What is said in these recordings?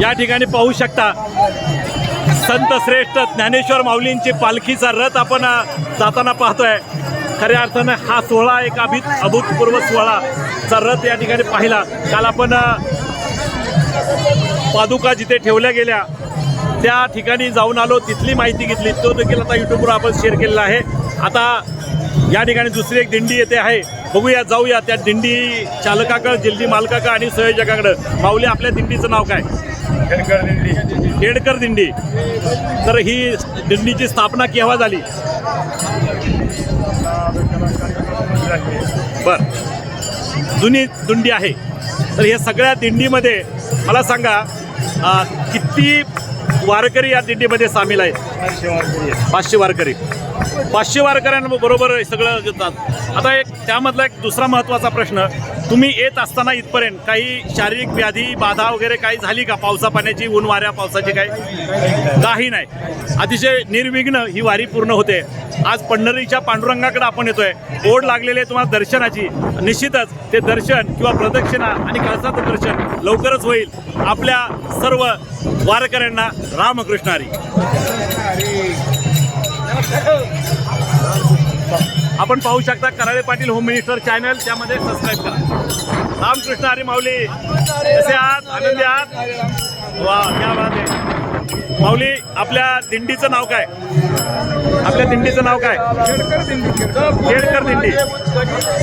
या ठिकाणी पाहू शकता संत श्रेष्ठ ज्ञानेश्वर माऊलींची पालखीचा रथ आपण जाताना पाहतोय. खऱ्या अर्थानं हा सोहळा एक अभित अभूतपूर्व सोहळाचा रथ या ठिकाणी पाहिला. काल आपण पादुका जिथे ठेवल्या गेल्या त्या ठिकाणी जाऊन आलो तिथली माहिती घेतली. तो देखील आता युट्यूबवर आपण शेअर केलेला आहे. आता या ठिकाणी दुसरी एक दिंडी येते आहे. बघूया जाऊया त्या दिंडी चालकाकडं दिंडी मालकाकडं आणि संयोजकाकडं. माऊली आपल्या दिंडीचं नाव काय? केडकर दिंडी. तर ही दिंडीची स्थापना केव्हा झाली? बर. जुनी दिंडी आहे. तर या सगळ्या दिंडीमध्ये मला सांगा किती वारकरी या दिंडीमध्ये सामील आहेत. पाचशे वारकरी. पाचशे वारकऱ्यांबरोबर सगळं घेतात. आता एक त्यामधला एक दुसरा महत्त्वाचा प्रश्न तुम्ही येत असताना इथपर्यंत काही शारीरिक व्याधी बाधा वगैरे काही झाली का पावसा पाण्याची ऊन वाऱ्या पावसाची काही? काही नाही. अतिशय निर्विघ्न ही वारी पूर्ण होते. आज पंढरीच्या पांडुरंगाकडे आपण येतोय. ओढ लागलेले तुम्हाला दर्शनाची. निश्चितच ते दर्शन किंवा प्रदक्षिणा आणि कळसाचं दर्शन लवकरच होईल. आपल्या सर्व वारकऱ्यांना रामकृष्ण हरी आपण पाहू शकता Karale Patil home minister channel त्यामध्ये सबस्क्राईब करा. रामकृष्ण हरी माऊली. कसे आहात? आनंदी आहात? वा क्या बात आहे. माऊली आपल्या दिंडीचं नाव काय? आपल्या दिंडीचं नाव काय? खेडकर दिंडी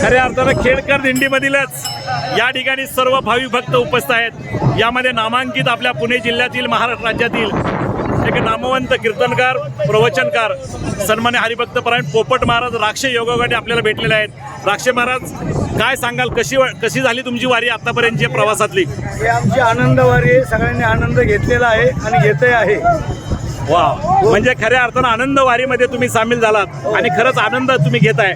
खऱ्या अर्थानं खेडकर दिंडीमधीलच या ठिकाणी सर्व भाविक भक्त उपस्थित आहेत. यामध्ये नामांकित आपल्या पुणे जिल्ह्यातील महाराष्ट्र राज्यातील एक नामवंत कीर्तनकार प्रवचनकार सन्मान्य हरिभक्त परायण पोपट महाराज राक्षे योगासाठी आपल्याला भेटलेले आहेत. राक्षे महाराज काय सांगाल? कशी वा- कशी झाली तुमची वारी आतापर्यंतची प्रवासातली? ही आमची आनंदवारी आहे. सगळ्यांनी आनंद घेतलेला आहे आणि घेतही आहे. वा म्हणजे खऱ्या अर्थानं आनंद वारीमध्ये तुम्ही सामील झालात आणि खरंच आनंद तुम्ही घेताय.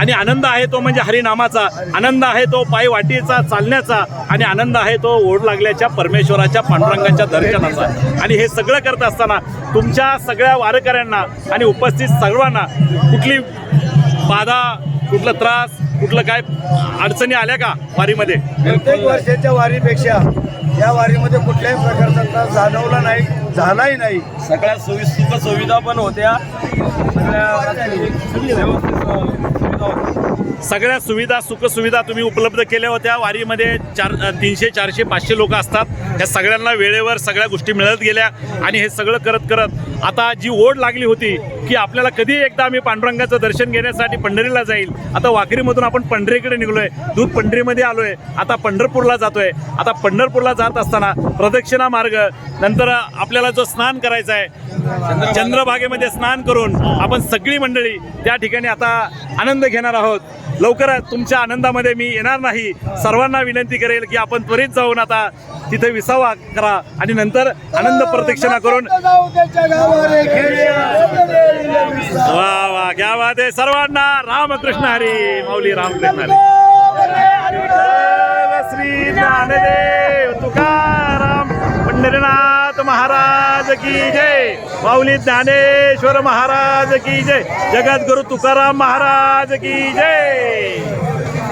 आणि आनंद आहे तो म्हणजे हरिनामाचा आनंद आहे तो पायी वाटीचा चालण्याचा आणि आनंद आहे तो ओढ लागल्याच्या परमेश्वराच्या पांडुरंगाच्या दर्शनाचा. आणि हे सगळं करत असताना तुमच्या सगळ्या वारकऱ्यांना आणि उपस्थित सर्वांना कुठली बाधा कुठला त्रास कुठलं काय अडचणी आल्या का वारीमध्ये? प्रत्येक वर्षाच्या वारीपेक्षा या वारीमध्ये कुठल्याही प्रकारचा त्रास जाणवला नाही झालाही नाही. सगळ्या सोयी सुख सुविधा पण होत्या. सगळ्या सगळ्या सुविधा सुखसुविधा तुम्ही उपलब्ध केल्या होत्या. वारीमध्ये चार तीनशे चारशे पाचशे लोक असतात. ह्या सगळ्यांना वेळेवर सगळ्या गोष्टी मिळत गेल्या आणि हे सगळं करत करत आता जी ओढ लागली होती की आपल्याला कधी एकदा आम्ही पांडुरंगाचं दर्शन घेण्यासाठी पंढरीला जाईल. आता वाखरीमधून आपण पंढरीकडे निघलोय. दूध पंढरीमध्ये आलोय. आता पंढरपूरला जातोय. आता पंढरपूरला जात असताना प्रदक्षिणा मार्ग नंतर आपल्याला जो स्नान करायचा आहे चंद्रभागेमध्ये स्नान करून आपण सगळी मंडळी त्या ठिकाणी आता आनंद घेणार आहोत. लवकरच तुमच्या आनंदामध्ये मी येणार नाही. सर्वांना विनंती करेल की आपण त्वरित जाऊन आता तिथे विसावा करा आणि नंतर आनंद प्रदक्षिणा करून वा वा घ्या वा ते सर्वांना रामकृष्ण हरी माऊली रामकृष्ण हरी. श्री ज्ञानदेव तुकाराम पंढरीनाथ महाराज की जय. माऊली ज्ञानेश्वर महाराज की जय. जगद्गुरु तुकाराम महाराज की जय.